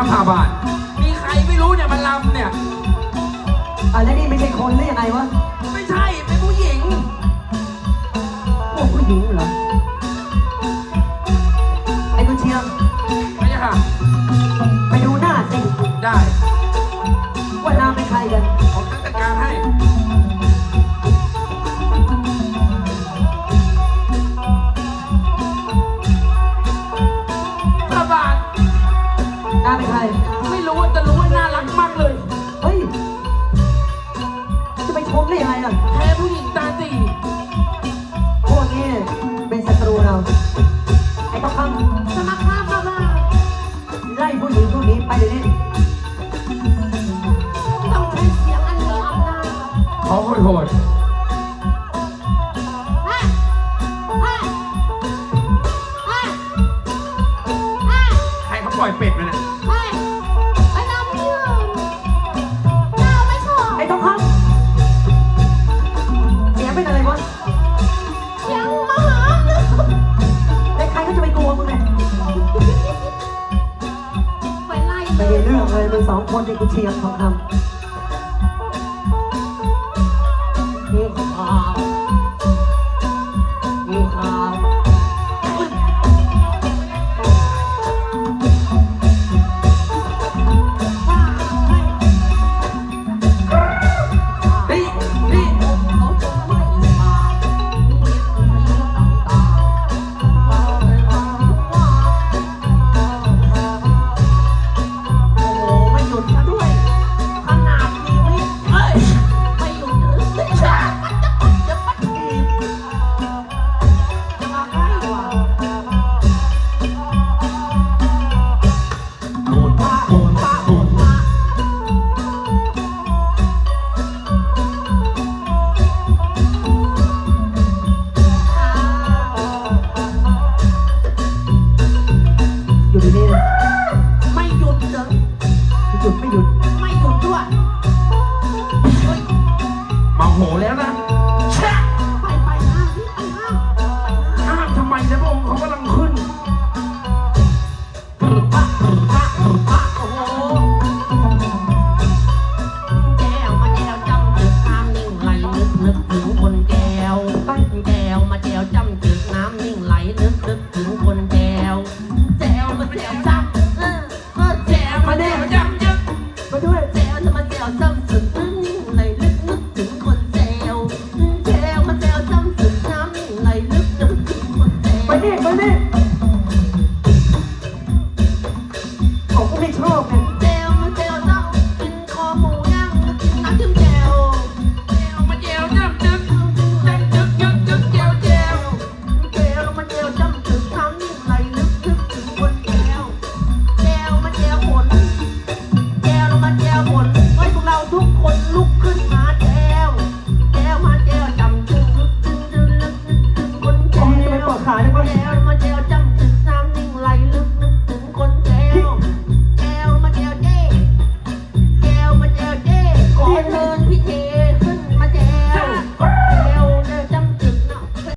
าผ่าบาท มีใครไม่รู้เนี่ยมันลำเนี่ยอะไรนี่ไม่ใช่คนหรือยังไงวะไม่ใช่เป็นผู้หญิง โอ้ผู้หญิงเหรอ แพ้ผู้หญิงตาสีพวกนี้เป็นศัตรูเรา ไอ้ต้องคำสมัครภาพมาไล่ผู้หญิงพวกนี้ไปเลยนี้ต้องใช้เสียงอันนี้ออำนาขอโทษโใครเขาปล่อยเป็ดไป องคนเด็กกูเชียร์ทองคำ จะมาแซวซ้ำสุดไหลลึกนึกถึงคนแซวแซวมาแซวซ้ำสุดน้ำไหลลึกนึกถึงคนแซวไปดิไปดิ